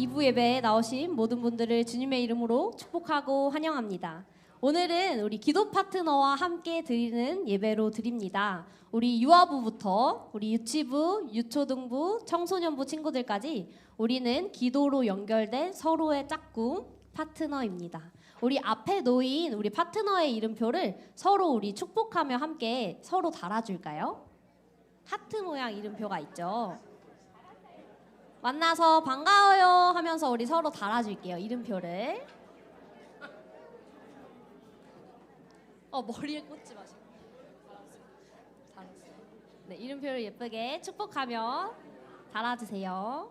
2부 예배에 나오신 모든 분들을 주님의 이름으로 축복하고 환영합니다. 오늘은 우리 기도 파트너와 함께 드리는 예배로 드립니다. 우리 유아부부터 우리 유치부, 유초등부, 청소년부 친구들까지 우리는 기도로 연결된 서로의 짝꿍 파트너입니다. 우리 앞에 놓인 우리 파트너의 이름표를 서로 우리 축복하며 함께 서로 달아줄까요? 하트 모양 이름표가 있죠. 만나서 반가워요 하면서 우리 서로 달아줄게요 이름표를. 어 머리에 꽂지. 잘했어요. 네 이름표를 예쁘게 축복하며 달아주세요.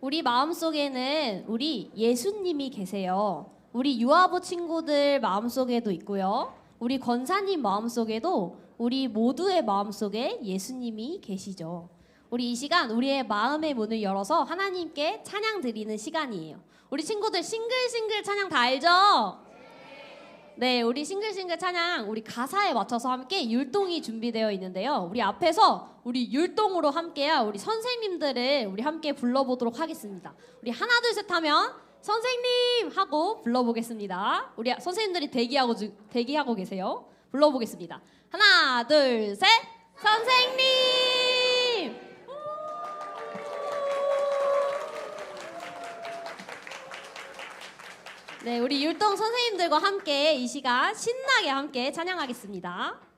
우리 마음속에는 우리 예수님이 계세요. 우리 유아부 친구들 마음속에도 있고요. 우리 권사님 마음속에도 우리 모두의 마음속에 예수님이 계시죠. 우리 이 시간 우리의 마음의 문을 열어서 하나님께 찬양 드리는 시간이에요. 우리 친구들 싱글싱글 찬양 다 알죠? 네, 우리 싱글싱글 찬양 우리 가사에 맞춰서 함께 율동이 준비되어 있는데요. 우리 앞에서 우리 율동으로 함께야 우리 선생님들을 우리 함께 불러보도록 하겠습니다. 우리 하나 둘 셋 하면 선생님 하고 불러보겠습니다. 우리 선생님들이 대기하고 주- 대기하고 계세요. 불러보겠습니다. 하나 둘 셋, 선생님. 네, 우리 율동 선생님들과 함께 이 시간 신나게 함께 찬양하겠습니다.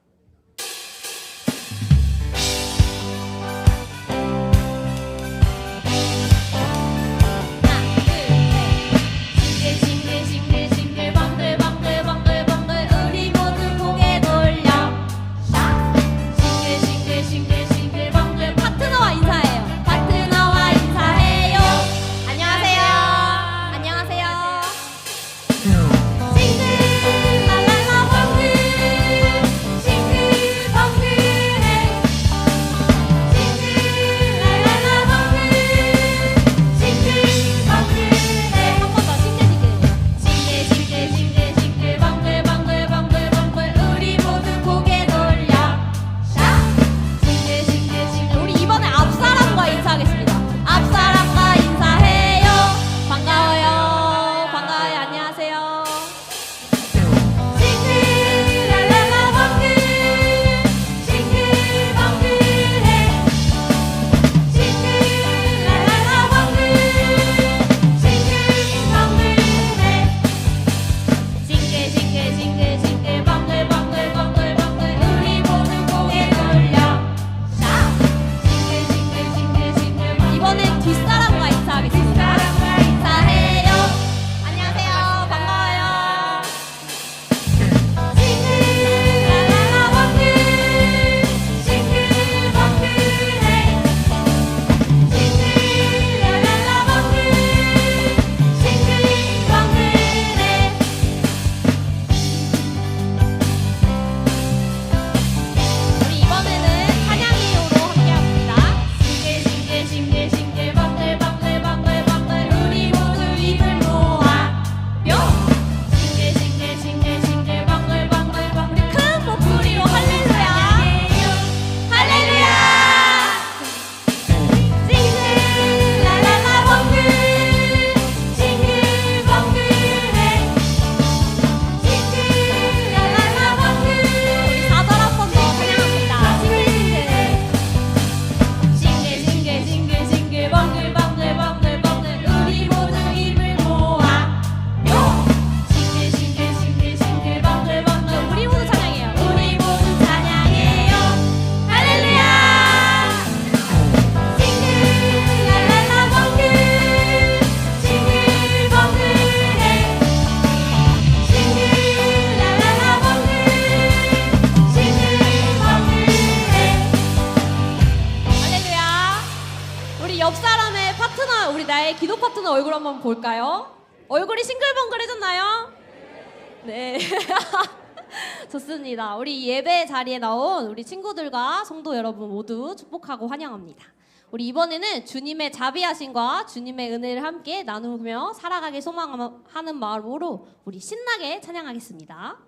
기도 파트너 얼굴 한번 볼까요? 얼굴이 싱글벙글해졌나요? 네 좋습니다 우리 예배 자리에 나온 우리 친구들과 성도 여러분 모두 축복하고 환영합니다 우리 이번에는 주님의 자비하심과 주님의 은혜를 함께 나누며 살아가길 소망하는 마음으로 우리 신나게 찬양하겠습니다.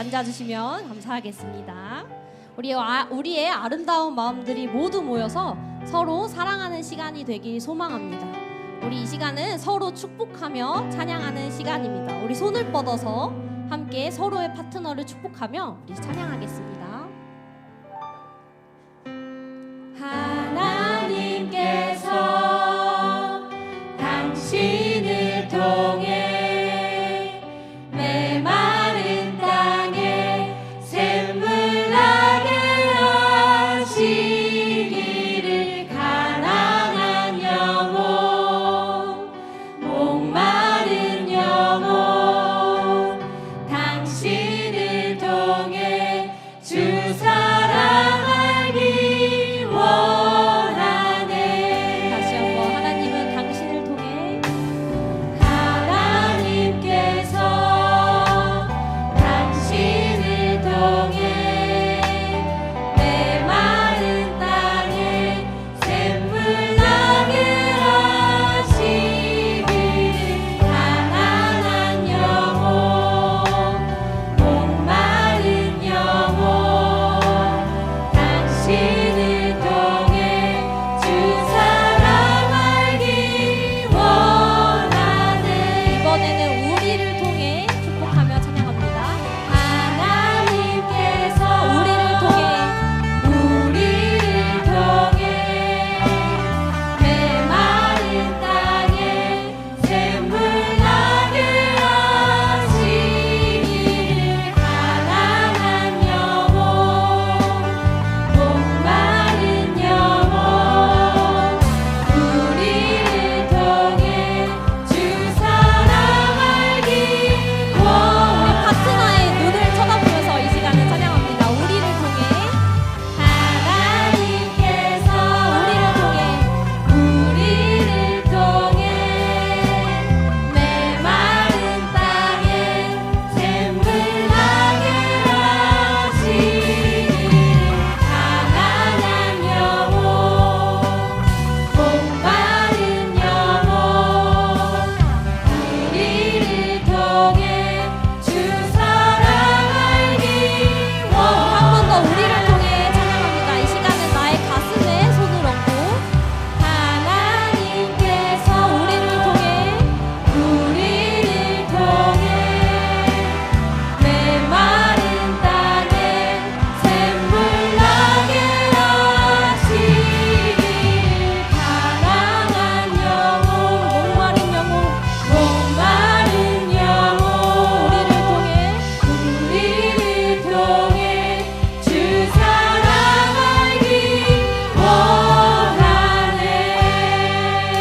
앉아주시면 감사하겠습니다. 우리 아, 우리의 아름다운 마음들이 모두 모여서 서로 사랑하는 시간이 되길 소망합니다. 우리 이 시간은 서로 축복하며 찬양하는 시간입니다. 우리 손을 뻗어서 함께 서로의 파트너를 축복하며 우리 찬양하겠습니다.